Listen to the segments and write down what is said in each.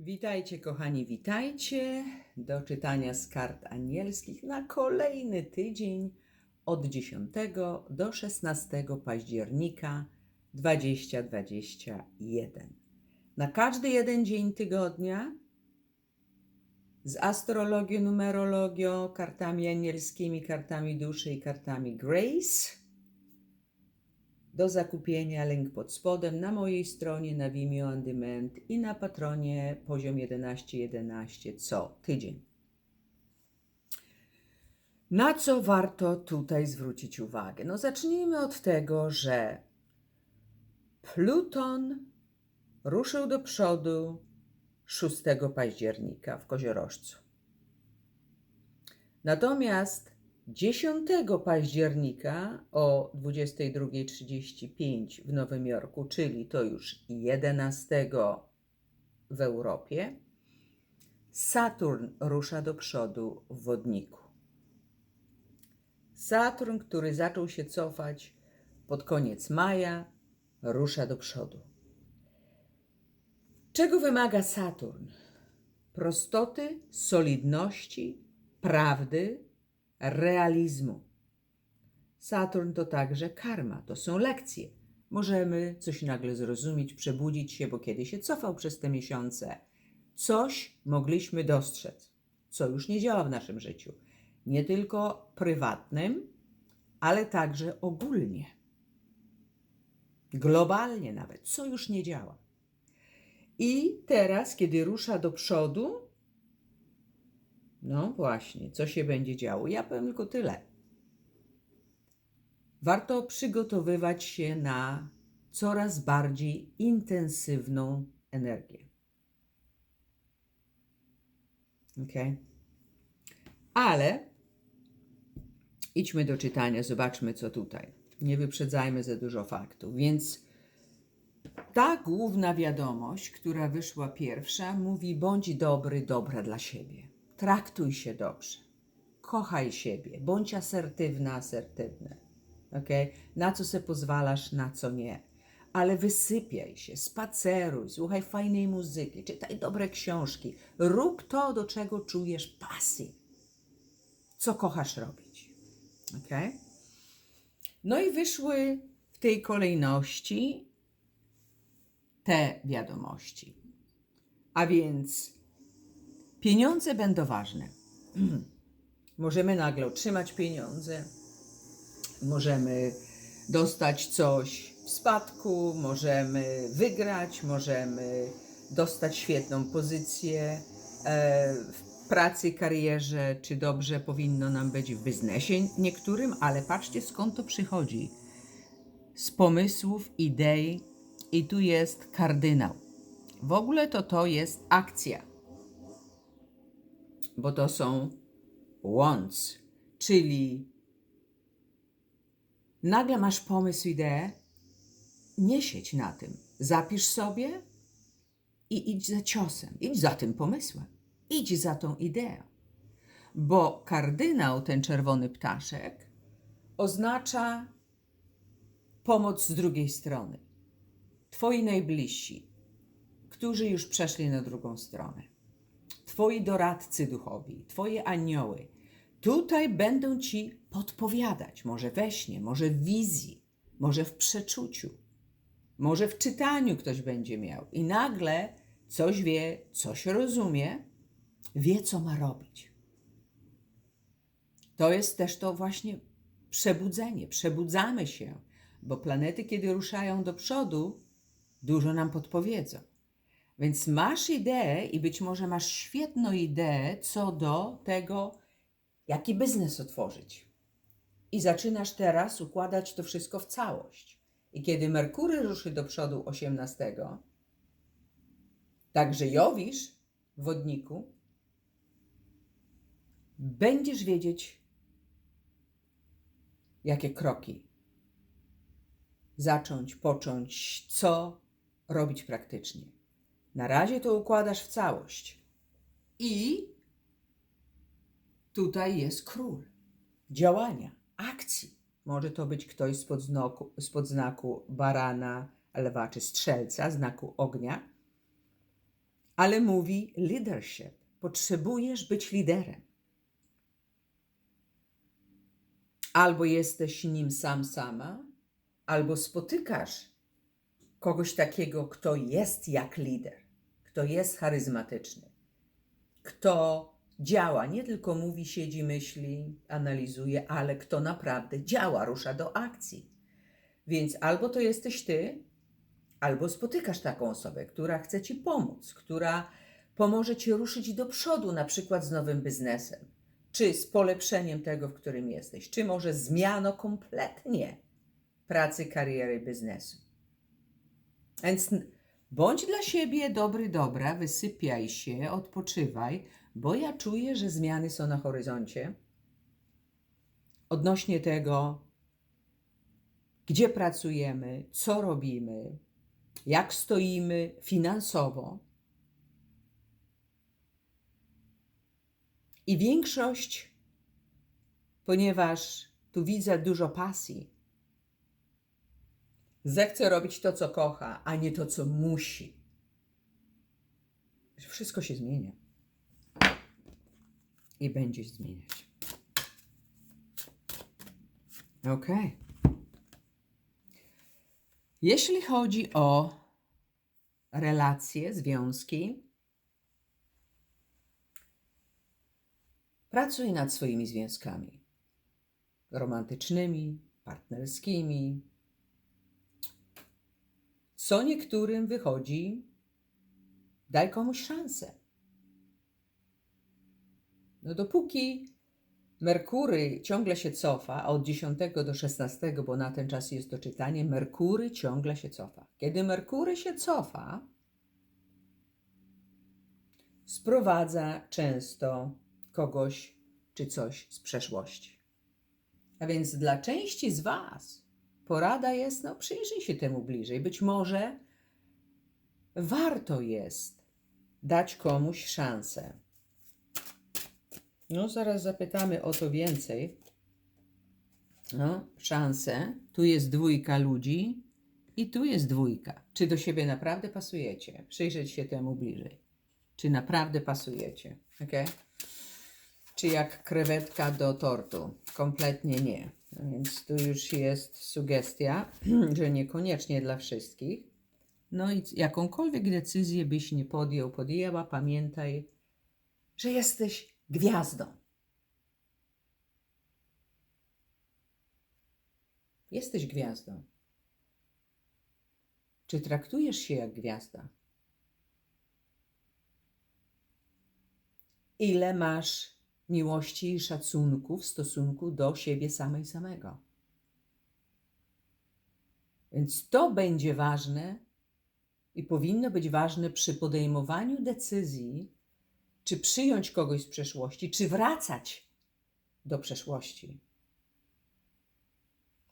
Witajcie, kochani, witajcie do czytania z kart anielskich na kolejny tydzień od 10 do 16 października 2021. Na każdy jeden dzień tygodnia z astrologią, numerologią, kartami anielskimi, kartami duszy i kartami Grace. Do zakupienia link pod spodem na mojej stronie na Vimeo On Demand i na Patronie poziom 1111 co tydzień. Na co warto tutaj zwrócić uwagę? No zacznijmy od tego, że Pluton ruszył do przodu 6 października w Koziorożcu. Natomiast 10 października o 22.35 w Nowym Jorku, czyli to już 11 w Europie, Saturn rusza do przodu w wodniku. Saturn, który zaczął się cofać pod koniec maja, rusza do przodu. Czego wymaga Saturn? Prostoty, solidności, prawdy, realizmu. Saturn to także karma, to są lekcje. Możemy coś nagle zrozumieć, przebudzić się, bo kiedy się cofał przez te miesiące, coś mogliśmy dostrzec, co już nie działa w naszym życiu. Nie tylko prywatnym, ale także ogólnie. Globalnie nawet, co już nie działa. I teraz, kiedy rusza do przodu, no właśnie, co się będzie działo? Ja powiem tylko tyle. Warto przygotowywać się na coraz bardziej intensywną energię. Ok? Ale idźmy do czytania, zobaczmy co tutaj. Nie wyprzedzajmy za dużo faktów. Więc ta główna wiadomość, która wyszła pierwsza, mówi: bądź dobry, dobra dla siebie. Traktuj się dobrze. Kochaj siebie. Bądź asertywna, asertywny. Okay? Na co se pozwalasz, na co nie. Ale wysypiaj się, spaceruj, słuchaj fajnej muzyki, czytaj dobre książki. Rób to, do czego czujesz pasję. Co kochasz robić. Okay? No i wyszły w tej kolejności te wiadomości. A więc pieniądze będą ważne. Możemy nagle otrzymać pieniądze, możemy dostać coś w spadku, możemy wygrać, możemy dostać świetną pozycję e, w pracy, karierze, czy dobrze powinno nam być w biznesie niektórym, ale patrzcie skąd to przychodzi. Z pomysłów, idei i tu jest kardynał. W ogóle to to jest akcja, bo to są wants, czyli nagle masz pomysł, ideę, nie siedź na tym. Zapisz sobie i idź za ciosem, idź za tym pomysłem, idź za tą ideą. Bo kardynał, ten czerwony ptaszek, oznacza pomoc z drugiej strony. Twoi najbliżsi, którzy już przeszli na drugą stronę. Twoi doradcy duchowi, Twoje anioły, tutaj będą Ci podpowiadać, może we śnie, może w wizji, może w przeczuciu, może w czytaniu ktoś będzie miał i nagle coś wie, coś rozumie, wie, co ma robić. To jest też to właśnie przebudzenie. Przebudzamy się, bo planety, kiedy ruszają do przodu, dużo nam podpowiedzą. Więc masz ideę i być może masz świetną ideę co do tego, jaki biznes otworzyć. I zaczynasz teraz układać to wszystko w całość. I kiedy Merkury ruszy do przodu 18, także Jowisz w wodniku, będziesz wiedzieć, jakie kroki zacząć, począć, co robić praktycznie. Na razie to układasz w całość. I tutaj jest król działania, akcji. Może to być ktoś spod znaku, spod znaku barana, lwa czy strzelca, znaku ognia. ale mówi leadership. Potrzebujesz być liderem. Albo jesteś nim sam sama, albo spotykasz kogoś takiego, kto jest jak lider, kto jest charyzmatyczny, kto działa, nie tylko mówi, siedzi, myśli, analizuje, ale kto naprawdę działa, rusza do akcji. Więc albo to jesteś ty, albo spotykasz taką osobę, która chce ci pomóc, która pomoże ci ruszyć do przodu, na przykład z nowym biznesem, czy z polepszeniem tego, w którym jesteś, czy może zmianą kompletnie pracy, kariery, biznesu. Więc bądź dla siebie dobry, dobra, wysypiaj się, odpoczywaj, bo ja czuję, że zmiany są na horyzoncie. Odnośnie tego, gdzie pracujemy, co robimy, jak stoimy finansowo. I większość, ponieważ tu widzę dużo pasji, zechce robić to, co kocha, a nie to, co musi. Wszystko się zmienia. I będzie zmieniać. Ok. Jeśli chodzi o relacje, związki, pracuj nad swoimi związkami romantycznymi, partnerskimi. Co niektórym wychodzi, daj komuś szansę. No dopóki Merkury ciągle się cofa, a od 10 do 16, bo na ten czas jest to czytanie, Merkury ciągle się cofa. Kiedy Merkury się cofa, sprowadza często kogoś czy coś z przeszłości. A więc dla części z Was porada jest, no przyjrzyj się temu bliżej. Być może warto jest dać komuś szansę no, zaraz zapytamy o to więcej. No, szanse. Tu jest dwójka ludzi i tu jest dwójka. Czy do siebie naprawdę pasujecie? Przyjrzeć się temu bliżej. Czy naprawdę pasujecie? Ok? Czy jak krewetka do tortu? Kompletnie nie. Więc tu już jest sugestia, że niekoniecznie dla wszystkich. No i jakąkolwiek decyzję byś nie podjął, podjęła, pamiętaj, że jesteś gwiazdą. Jesteś gwiazdą. Czy traktujesz się jak gwiazda? Ile masz miłości i szacunku w stosunku do siebie samej samego? Więc to będzie ważne i powinno być ważne przy podejmowaniu decyzji czy przyjąć kogoś z przeszłości, czy wracać do przeszłości.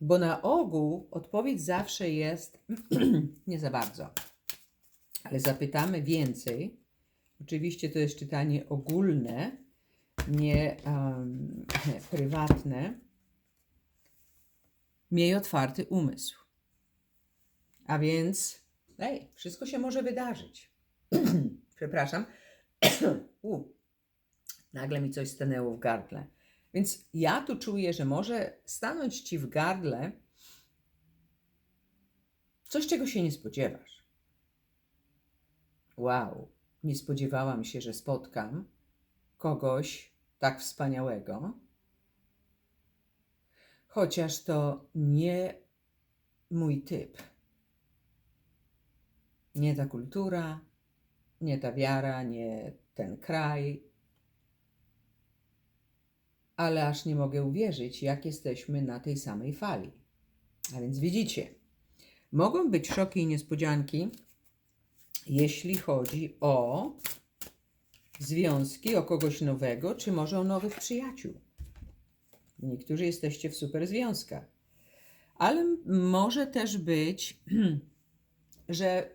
Bo na ogół odpowiedź zawsze jest nie za bardzo. Ale zapytamy więcej. Oczywiście to jest czytanie ogólne, nie um, prywatne. Miej otwarty umysł. A więc, ej, wszystko się może wydarzyć. Przepraszam. U, nagle mi coś stanęło w gardle. Więc ja tu czuję, że może stanąć ci w gardle coś, czego się nie spodziewasz. Wow, nie spodziewałam się, że spotkam kogoś tak wspaniałego, chociaż to nie mój typ. Nie ta kultura, nie ta wiara, nie ten kraj, ale aż nie mogę uwierzyć, jak jesteśmy na tej samej fali. A więc widzicie, mogą być szoki i niespodzianki, jeśli chodzi o związki, o kogoś nowego, czy może o nowych przyjaciół. Niektórzy jesteście w super związkach. Ale może też być, że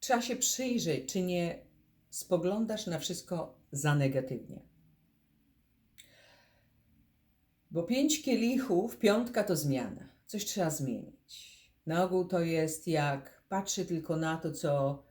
trzeba się przyjrzeć, czy nie spoglądasz na wszystko za negatywnie. Bo pięć kielichów, piątka to zmiana. Coś trzeba zmienić. Na ogół to jest jak patrzę tylko na to, co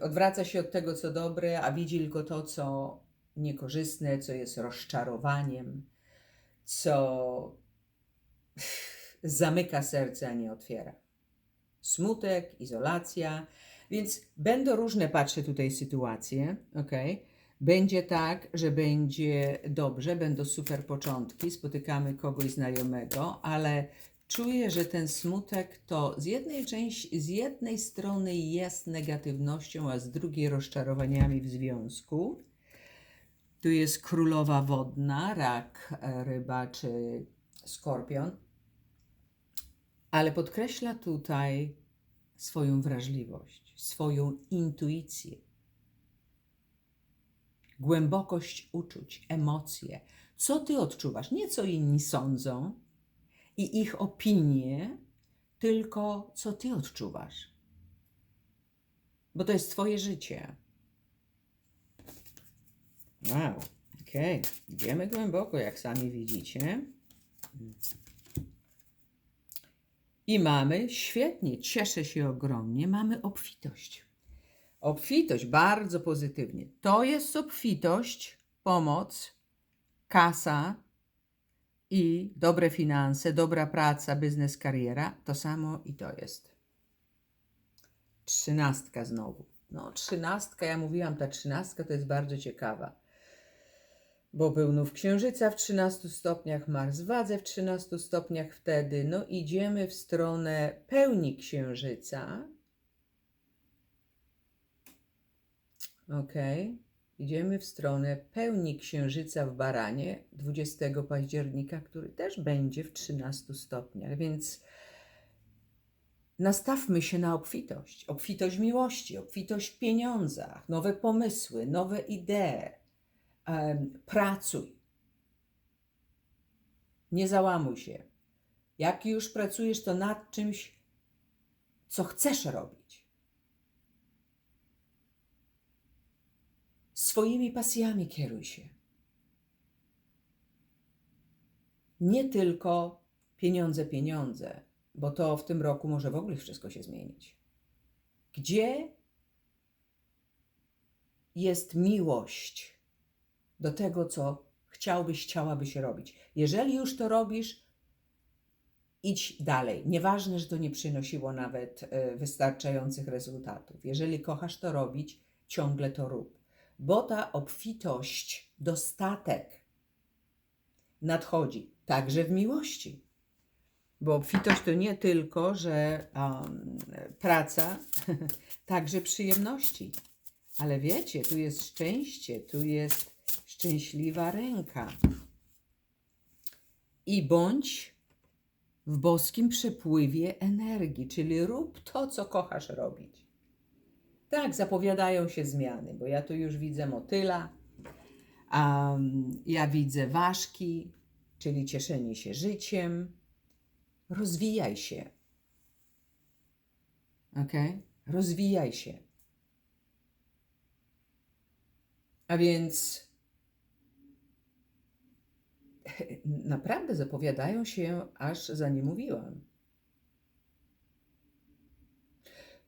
odwraca się od tego, co dobre, a widzi tylko to, co niekorzystne, co jest rozczarowaniem, co zamyka serce, a nie otwiera. Smutek, izolacja, więc będą różne, patrzę tutaj, sytuacje, ok? Będzie tak, że będzie dobrze, będą super początki, spotykamy kogoś znajomego, ale czuję, że ten smutek to z jednej, części, z jednej strony jest negatywnością, a z drugiej rozczarowaniami w związku. Tu jest królowa wodna, rak, e, ryba czy skorpion, ale podkreśla tutaj swoją wrażliwość, swoją intuicję, głębokość uczuć, emocje. Co ty odczuwasz? Nie co inni sądzą i ich opinie, tylko co ty odczuwasz. Bo to jest twoje życie. Wow, okej. Idziemy głęboko, jak sami widzicie. I mamy, świetnie, cieszę się ogromnie, mamy obfitość. Obfitość, bardzo pozytywnie. To jest obfitość, pomoc, kasa i dobre finanse, dobra praca, biznes, kariera. To samo i to jest. Trzynastka znowu. No, trzynastka, ja mówiłam, ta trzynastka to jest bardzo ciekawa bo był nów księżyca w 13 stopniach, Mars w wadze w 13 stopniach wtedy. No idziemy w stronę pełni księżyca. Ok. Idziemy w stronę pełni księżyca w Baranie 20 października, który też będzie w 13 stopniach, więc nastawmy się na obfitość. Obfitość miłości, obfitość w pieniądzach, nowe pomysły, nowe idee pracuj. Nie załamuj się. Jak już pracujesz, to nad czymś, co chcesz robić. Swoimi pasjami kieruj się. Nie tylko pieniądze, pieniądze, bo to w tym roku może w ogóle wszystko się zmienić. Gdzie jest miłość? do tego, co chciałbyś, chciałabyś robić. Jeżeli już to robisz, idź dalej. Nieważne, że to nie przynosiło nawet e, wystarczających rezultatów. Jeżeli kochasz to robić, ciągle to rób. Bo ta obfitość, dostatek nadchodzi także w miłości. Bo obfitość to nie tylko, że um, praca, także przyjemności. Ale wiecie, tu jest szczęście, tu jest szczęśliwa ręka. I bądź w boskim przepływie energii, czyli rób to, co kochasz robić. Tak, zapowiadają się zmiany, bo ja tu już widzę motyla, um, ja widzę ważki, czyli cieszenie się życiem. Rozwijaj się. Ok? Rozwijaj się. A więc naprawdę zapowiadają się, aż za nie mówiłam.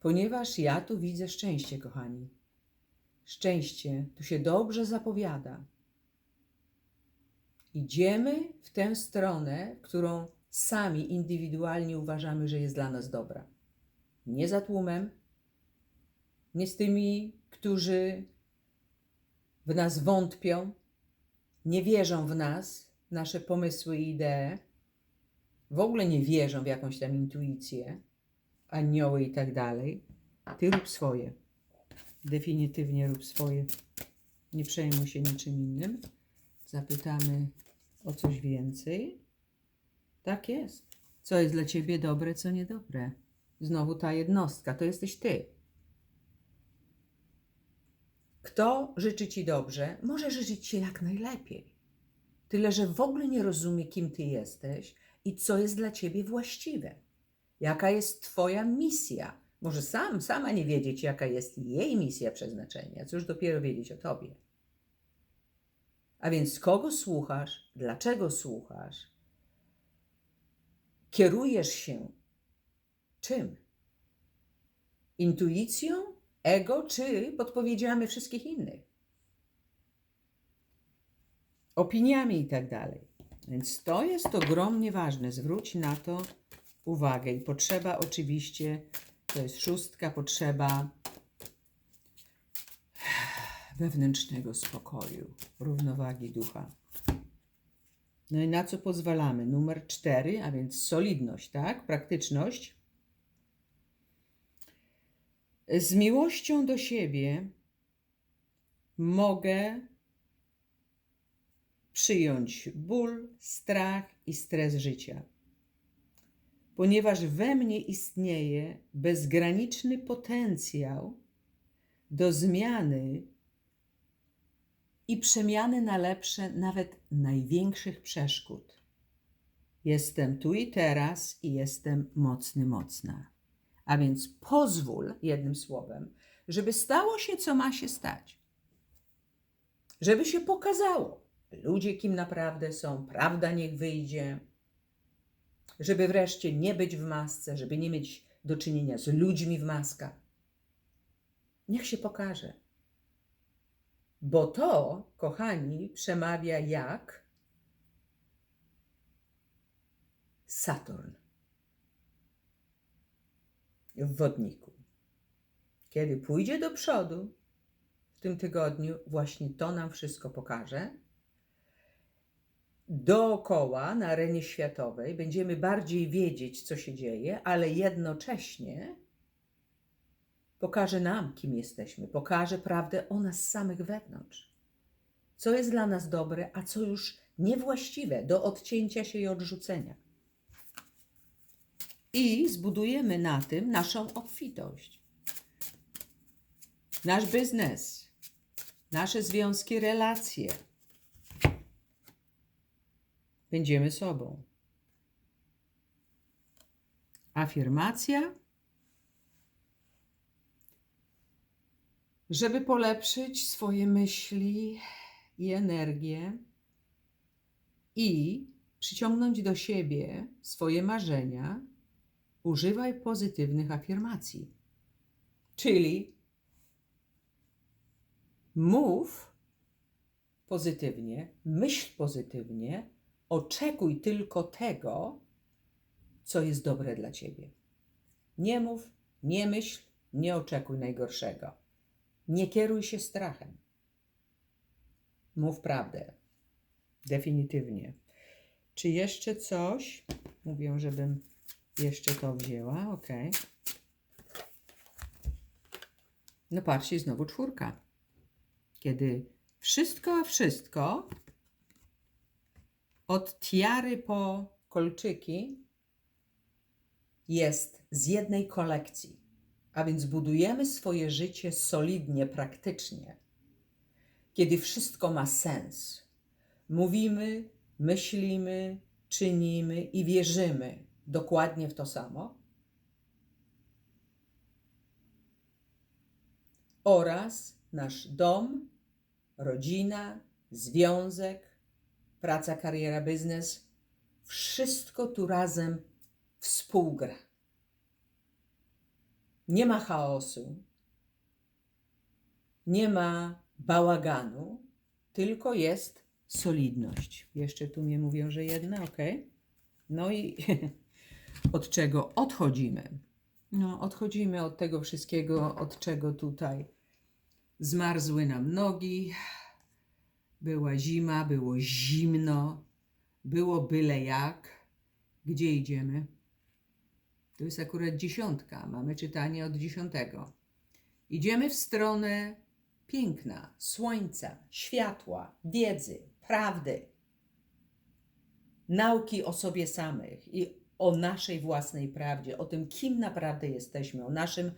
Ponieważ ja tu widzę szczęście, kochani. Szczęście tu się dobrze zapowiada. Idziemy w tę stronę, którą sami indywidualnie uważamy, że jest dla nas dobra. Nie za tłumem, nie z tymi, którzy w nas wątpią, nie wierzą w nas, nasze pomysły i idee, w ogóle nie wierzą w jakąś tam intuicję, anioły i tak dalej, ty rób swoje. Definitywnie rób swoje. Nie przejmuj się niczym innym. Zapytamy o coś więcej. Tak jest. Co jest dla ciebie dobre, co niedobre. Znowu ta jednostka, to jesteś ty. Kto życzy ci dobrze, może życzyć ci jak najlepiej. Tyle, że w ogóle nie rozumie, kim ty jesteś i co jest dla ciebie właściwe. Jaka jest twoja misja? Może sam, sama nie wiedzieć, jaka jest jej misja przeznaczenia, cóż dopiero wiedzieć o tobie. A więc kogo słuchasz, dlaczego słuchasz, kierujesz się czym? intuicją, ego czy podpowiedziami wszystkich innych. Opiniami i tak dalej. Więc to jest ogromnie ważne. Zwróć na to uwagę. I potrzeba oczywiście, to jest szóstka, potrzeba wewnętrznego spokoju, równowagi ducha. No i na co pozwalamy? Numer cztery, a więc solidność, tak? Praktyczność. Z miłością do siebie mogę przyjąć ból, strach i stres życia, ponieważ we mnie istnieje bezgraniczny potencjał do zmiany i przemiany na lepsze nawet największych przeszkód. Jestem tu i teraz i jestem mocny, mocna. A więc pozwól, jednym słowem, żeby stało się, co ma się stać. Żeby się pokazało, ludzie kim naprawdę są, prawda niech wyjdzie. Żeby wreszcie nie być w masce, żeby nie mieć do czynienia z ludźmi w maskach. Niech się pokaże. Bo to, kochani, przemawia jak Saturn w wodniku. Kiedy pójdzie do przodu w tym tygodniu, właśnie to nam wszystko pokaże. Dookoła na arenie światowej będziemy bardziej wiedzieć, co się dzieje, ale jednocześnie pokaże nam, kim jesteśmy, pokaże prawdę o nas samych wewnątrz. Co jest dla nas dobre, a co już niewłaściwe do odcięcia się i odrzucenia. I zbudujemy na tym naszą obfitość. Nasz biznes, nasze związki, relacje. Będziemy sobą. Afirmacja żeby polepszyć swoje myśli i energię i przyciągnąć do siebie swoje marzenia, używaj pozytywnych afirmacji. Czyli mów pozytywnie, myśl pozytywnie, oczekuj tylko tego, co jest dobre dla ciebie. Nie mów, nie myśl, nie oczekuj najgorszego. Nie kieruj się strachem. Mów prawdę. Definitywnie. Czy jeszcze coś? Mówią, żebym jeszcze to wzięła. Ok. No patrzcie, znowu czwórka. Kiedy wszystko, a wszystko od tiary po kolczyki jest z jednej kolekcji. A więc budujemy swoje życie solidnie, praktycznie, kiedy wszystko ma sens. Mówimy, myślimy, czynimy i wierzymy dokładnie w to samo. Oraz nasz dom, rodzina, związek, praca, kariera, biznes wszystko tu razem współgra. Nie ma chaosu, nie ma bałaganu, tylko jest solidność. Jeszcze tu mnie mówią, że jedna, ok. No i od czego odchodzimy? No, odchodzimy od tego wszystkiego, od czego tutaj zmarzły nam nogi, była zima, było zimno, było byle jak. Gdzie idziemy? To jest akurat dziesiątka. Mamy czytanie od dziesiątego. Idziemy w stronę piękna, słońca, światła, wiedzy, prawdy, nauki o sobie samych i o naszej własnej prawdzie, o tym, kim naprawdę jesteśmy, o naszym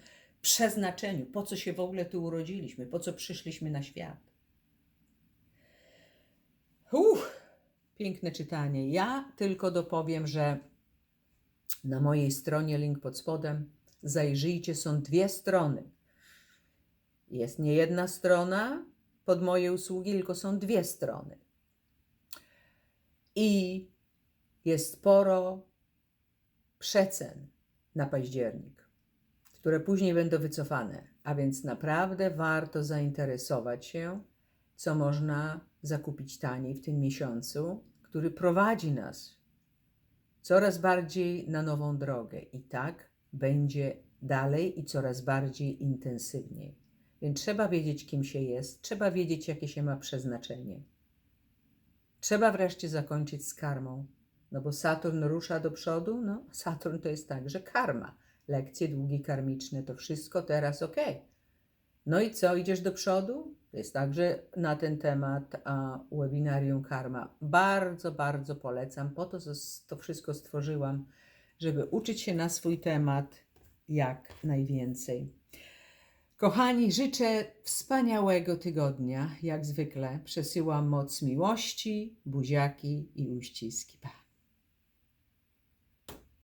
przeznaczeniu, po co się w ogóle tu urodziliśmy, po co przyszliśmy na świat. Uff, piękne czytanie. Ja tylko dopowiem, że na mojej stronie, link pod spodem, zajrzyjcie, są dwie strony. Jest nie jedna strona pod moje usługi, tylko są dwie strony. I jest sporo przecen na październik. które później będą wycofane. A więc naprawdę warto zainteresować się, co można zakupić taniej w tym miesiącu, który prowadzi nas coraz bardziej na nową drogę. I tak będzie dalej i coraz bardziej intensywniej. Więc trzeba wiedzieć, kim się jest, trzeba wiedzieć, jakie się ma przeznaczenie. Trzeba wreszcie zakończyć z karmą. No bo Saturn rusza do przodu, no Saturn to jest także karma. Lekcje, długi karmiczne, to wszystko teraz ok. No i co, idziesz do przodu? To jest także na ten temat a, webinarium karma. Bardzo, bardzo polecam. Po to to wszystko stworzyłam, żeby uczyć się na swój temat jak najwięcej. Kochani, życzę wspaniałego tygodnia. Jak zwykle przesyłam moc miłości, buziaki i uściski. Pa.